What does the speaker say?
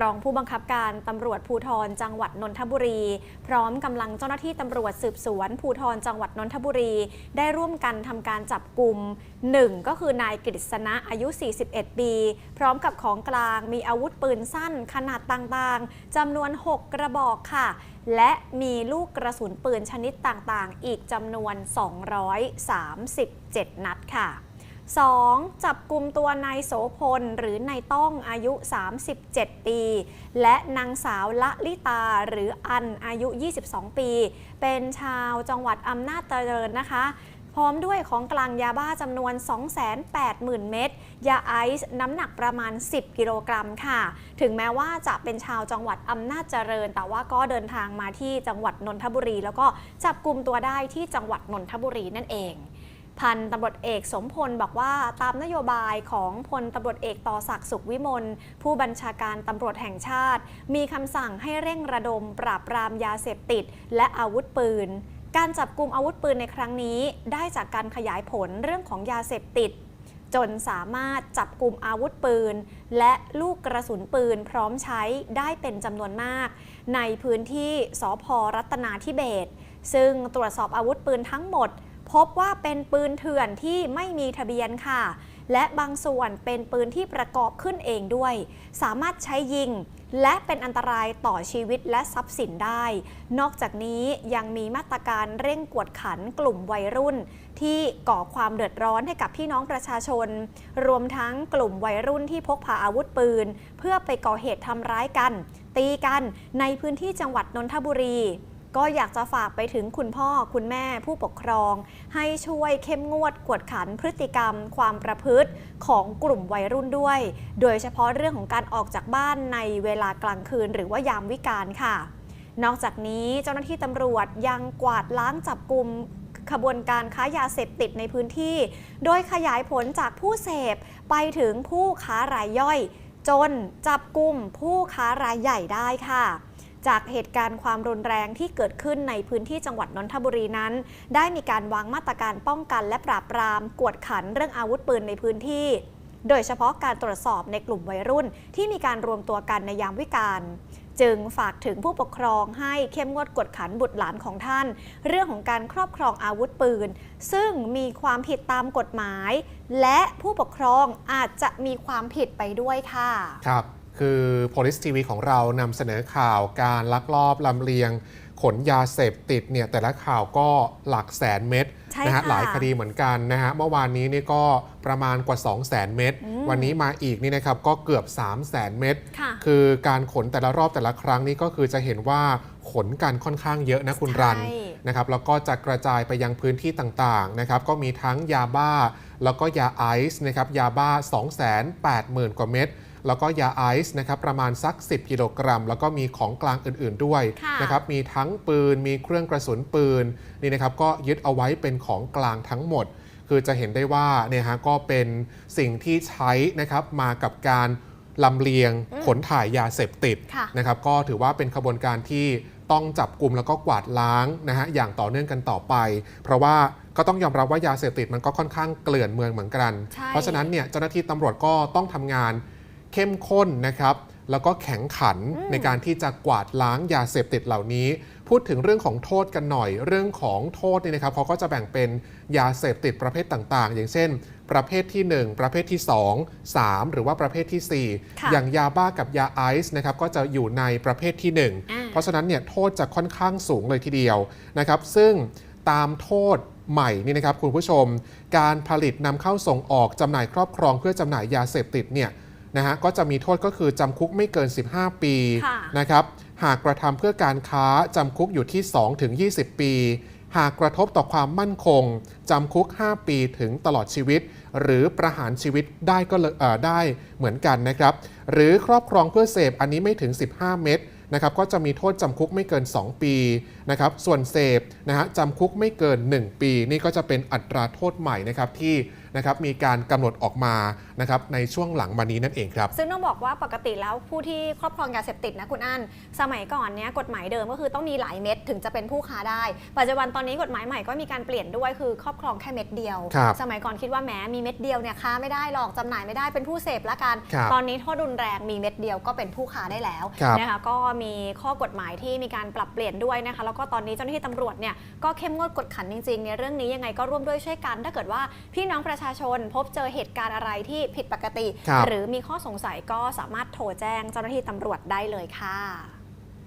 รองผู้บังคับการตำรวจภูธรจังหวัดนนทบุรี พร้อมกำลังเจ้าหน้าที่ตำรวจสืบสวนภูธรจังหวัดนนทบุรี ได้ร่วมกันทำการจับกลุ่มหนึ่งก็คือนายกฤษณะอายุ 41 ปี พร้อมกับของกลางมีอาวุธปืนสั้นขนาดต่างๆจำนวน 6 กระบอกค่ะ และมีลูกกระสุนปืนชนิดต่างๆ อีกจำนวน 237 นัดค่ะ 2. จับกลุ่มตัวนายโสพล หรือนายต้องอายุ 37 ปี และนางสาวละลิตาหรืออันอายุ 22 ปี เป็นชาวจังหวัดอำนาจเจริญนะคะ พร้อมด้วยของกลางยาบ้าจำนวน 280,000 เม็ดยาไอซ์น้ำหนักประมาณ 10 กิโลกรัมค่ะ ถึงแม้ว่าจะเป็นชาวจังหวัดอำนาจเจริญ แต่ว่าก็เดินทางมาที่จังหวัดนนทบุรี แล้วก็จับกลุ่มตัวได้ที่จังหวัดนนทบุรีนั่นเอง พันตำรวจเอกสมพลบอกว่าตามนโยบายของพลตำรวจเอกต่อศักดิ์สุขวิมลผู้บัญชาการตำรวจแห่งชาติ มีคำสั่งให้เร่งระดมปราบปรามยาเสพติด และอาวุธปืน การจับกลุ่มอาวุธปืนในครั้งนี้ ได้จากการขยายผลเรื่องของยาเสพติด จนสามารถจับกลุ่มอาวุธปืน และลูกกระสุนปืนพร้อมใช้ได้เป็นจำนวนมาก ในพื้นที่สพรัตนาธิเบศซึ่งตรวจสอบอาวุธปืนทั้งหมด พบว่าเป็นปืนเถื่อนที่ไม่มีทะเบียนค่ะ และบางส่วนเป็นปืนที่ประกอบขึ้นเองด้วย สามารถใช้ยิง และเป็นอันตรายต่อชีวิตและทรัพย์สินได้ นอกจากนี้ยังมีมาตรการเร่งกวดขันกลุ่มวัยรุ่น ที่ก่อความเดือดร้อนให้กับพี่น้องประชาชน รวมทั้งกลุ่มวัยรุ่นที่พกพาอาวุธปืน เพื่อไปก่อเหตุทำร้ายกัน ตีกันในพื้นที่จังหวัดนนทบุรี ก็อยากจะฝากไปถึงคุณพ่อคุณแม่ผู้ปกครอง ให้ช่วยเข้มงวดกวดขันพฤติกรรม ความประพฤติของกลุ่มวัยรุ่นด้วย โดยเฉพาะเรื่องของการออกจากบ้านในเวลากลางคืน หรือว่ายามวิกาลค่ะ นอกจากนี้เจ้าหน้าที่ตำรวจยังกวาดล้างจับกลุ่มขบวนการค้ายาเสพติดในพื้นที่ โดยขยายผลจากผู้เสพไปถึงผู้ค้ารายย่อย จนจับกลุ่มผู้ค้ารายใหญ่ได้ค่ะ จากเหตุการณ์ความรุนแรงที่เกิดขึ้นในพื้นที่จังหวัดนนทบุรีนั้น ได้มีการวางมาตรการป้องกันและปราบปราม กวดขันเรื่องอาวุธปืนในพื้นที่ โดยเฉพาะการตรวจสอบในกลุ่มวัยรุ่น ที่มีการรวมตัวกันในยามวิกาลจึงฝากถึงผู้ปกครองให้เข้มงวดกวดขันบุตรหลานของท่าน เรื่องของการครอบครองอาวุธปืน ซึ่งมีความผิดตามกฎหมาย และผู้ปกครองอาจจะมีความผิดไปด้วยค่ะ ครับ คือ Police TV ของเรานำเสนอข่าวการลักลอบลำเลียง ขนยาเสพติดเนี่ยแต่ละข่าวก็หลักแสนเม็ดใช่นะฮะค่ะหลายคดีเหมือนกันนะฮะเมื่อวานนี้นี่ก็ประมาณกว่า 2 0 0แสนเม็ดอืม วันนี้มาอีกนี่นะครับก็เกือบ 3 0 0แสนเม็ด ค่ะ คือการขนแต่ละรอบแต่ละครั้งนี่ก็คือจะเห็นว่าขนกันค่อนข้างเยอะนะคุณรันใช่ นะครับแล้วก็จะกระจายไปยังพื้นที่ต่างๆนะครับก็มีทั้งยาบ้า แล้วก็ยาไอซ์นะครับยาบ้า 280,000 กว่าเม็ด แล้วก็ยาไอซ์นะครับประมาณสัก 10 กิโลกรัม แล้วก็มีของกลางอื่นๆด้วยค่ะนะครับมีทั้งปืนมีเครื่องกระสุนปืนนี่นะครับก็ยึดเอาไว้เป็นของกลางทั้งหมด คือจะเห็นได้ว่าเนี่ยฮะก็เป็นสิ่งที่ใช้นะครับมากับการลำเลียงอืมขนถ่ายยาเสพติดค่ะนะครับก็ถือว่าเป็นขบวนการที่ต้องจับกลุ่มแล้วก็กวาดล้างนะฮะอย่างต่อเนื่องกันต่อไป เพราะว่าก็ต้องยอมรับว่ายาเสพติดมันก็ค่อนข้างเกลื่อนเมืองเหมือนกันใช่เพราะฉะนั้นเนี่ยเจ้าหน้าที่ตำรวจก็ต้องทำงาน เข้มข้นนะครับ แล้วก็แข็งขันอืมในการที่จะกวาดล้างยาเสพติดเหล่านี้ พูดถึงเรื่องของโทษกันหน่อย เรื่องของโทษนี่นะครับเขาก็จะแบ่งเป็นยาเสพติดประเภทต่างๆ อย่างเช่น ประเภทที่ 1 ประเภทที่ 2 3 หรือว่าประเภททีสี่ค่ะ4อย่างยาบ้ากับยาไอซ์นะครับก็จะอยู่ในประเภทที่อ่า1เพราะฉะนั้นเนี่ยโทษจะค่อนข้างสูงเลยทีเดียวนะครับ ซึ่งตามโทษใหม่นี่นะครับคุณผู้ชม การผลิตนำเข้าส่งออกจำหน่ายครอบครองเพื่อจำหน่ายยาเสพติดเนี่ย นะฮะก็จะมีโทษก็คือจำคุกไม่เกิน 15 ปีค่ะนะครับหากกระทำเพื่อการค้าจำคุกอยู่ที่ 2 ถึง 20 ปี หากกระทบต่อความมั่นคงจำคุก 5 ปีถึงตลอดชีวิต หรือประหารชีวิตได้ก็เลยเอ่อได้เหมือนกันนะครับหรือครอบครองเพื่อเสพอันนี้ไม่ถึง 15 เม็ดนะครับก็จะมีโทษจำคุกไม่เกิน 2 ปีนะครับส่วนเสพนะฮะจำคุกไม่เกิน 1 ปี นี่ก็จะเป็นอัตราโทษใหม่นะครับที่ นะครับมีการกำหนดออกมานะครับในช่วงหลังมานี้นั่นเองครับ ซึ่งต้องบอกว่าปกติแล้วผู้ที่ครอบครองยาเสพติดนะคุณอั้นสมัยก่อนเนี้ยกฎหมายเดิมก็คือต้องมีหลายเม็ดถึงจะเป็นผู้ค้าได้ ปัจจุบันตอนนี้กฎหมายใหม่ก็มีการเปลี่ยนด้วยคือครอบครองแค่เม็ดเดียวครับสมัยก่อนคิดว่าแหม้มีเม็ดเดียวเนี่ยค้าไม่ได้หรอกจำหน่ายไม่ได้เป็นผู้เสพละกันครับตอนนี้โทษรุนแรงมีเม็ดเดียวก็เป็นผู้ค้าได้แล้วครับนะคะก็มีข้อกฎหมายที่มีการปรับเปลี่ยนด้วยนะคะแล้วก็ตอนนี้เจ้าหน้าที่ตำรวจเนี่ยก็เข้มงวดกดขันจริงๆในเรื่องนี้ยังไงก็ร่วมด้วยช่วยกัน ถ้าเกิดว่าพี่น้องประชาชนพบเจอเหตุการณ์อะไรที่ผิดปกติครับหรือมีข้อสงสัยก็สามารถโทรแจ้งเจ้าหน้าที่ตำรวจได้เลยค่ะ